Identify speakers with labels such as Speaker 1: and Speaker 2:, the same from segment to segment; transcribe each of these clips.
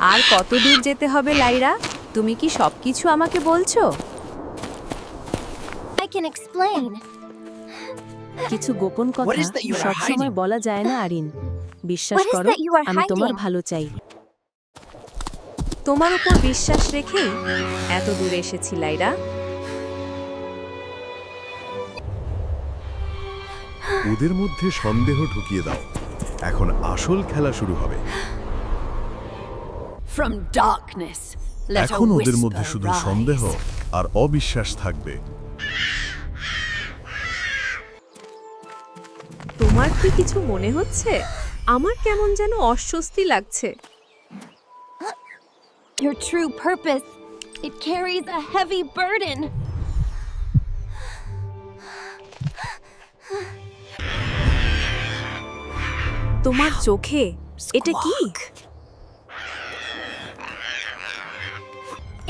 Speaker 1: আর কত দূর যেতে হবে লাইরা? তুমি কি সবকিছু আমাকে বলছো?
Speaker 2: I can explain.
Speaker 3: কিছু গোপন কথা সবসময় বলা যায় না আরিন। বিশ্বাস করো আমি তোমার ভালো চাই।
Speaker 1: তোমার উপর বিশ্বাস রেখে এত দূরে এসেছি লাইরা।
Speaker 4: ওদের মধ্যে সন্দেহ ঢুকিয়ে দাও। এখন আসল খেলা শুরু হবে। এখন ওদের মধ্যে শুধু
Speaker 5: rise.
Speaker 4: সন্দেহ আর অবিশ্বাস থাকবে।
Speaker 1: তোমার কি কিছু মনে হচ্ছে? আমার কেমন যেন অস্বস্তি লাগছে।
Speaker 2: Your true purpose, it carries a heavy burden.
Speaker 1: তোমার চোখে এটা কি?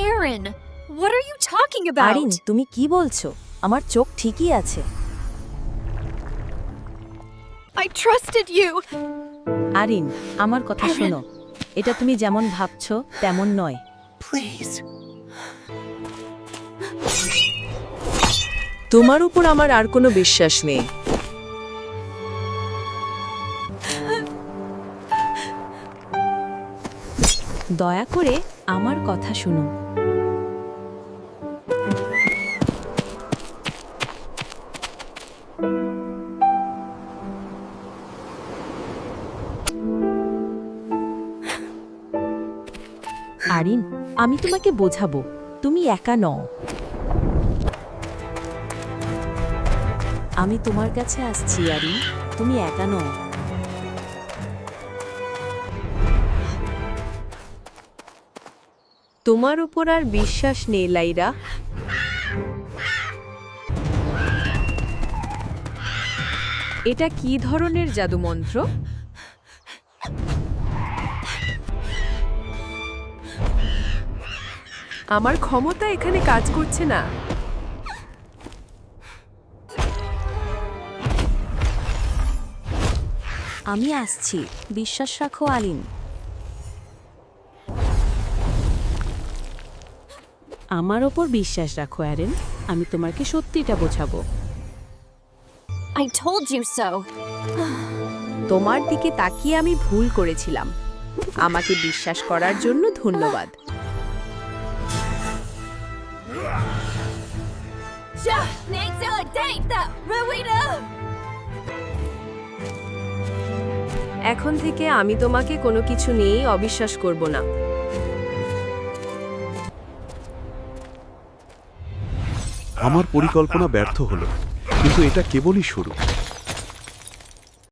Speaker 2: Aaron, what are you talking about?
Speaker 3: Arin তুমি কি বলছো আমার চোখ ঠিকই আছে
Speaker 2: I trusted you.
Speaker 3: আরিন আমার কথা শোনো এটা তুমি যেমন ভাবছ তেমন নয়
Speaker 6: Please.
Speaker 1: তোমার উপর আমার আর কোনো বিশ্বাস নেই
Speaker 3: দয়া করে আমার কথা শুনো। আরিন, আমি তোমাকে বোঝাবো, তুমি একা নও। আমি তোমার কাছে আসছি, আরিন, তুমি একা নও।
Speaker 1: তোমার উপর আর বিশ্বাস নেই, লাইরা। এটা কি ধরনের জাদুমন্ত্র? আমার ক্ষমতা এখানে কাজ করছে না।
Speaker 3: আমি আসছি। বিশ্বাস রাখো আলিন আমার ওপর বিশ্বাস রাখো অ্যারেন। আমি তোমাকে সত্যিটা বোঝাবো।
Speaker 2: I told you so.
Speaker 1: তোমার দিকে তাকিয়ে আমি ভুল করেছিলাম। আমাকে বিশ্বাস করার জন্য ধন্যবাদ। এখন থেকে আমি তোমাকে কোনো কিছু নিয়েই অবিশ্বাস করব না।
Speaker 4: আমার পরিকল্পনা ব্যর্থ হলো কিন্তু এটা কেবলই শুরু।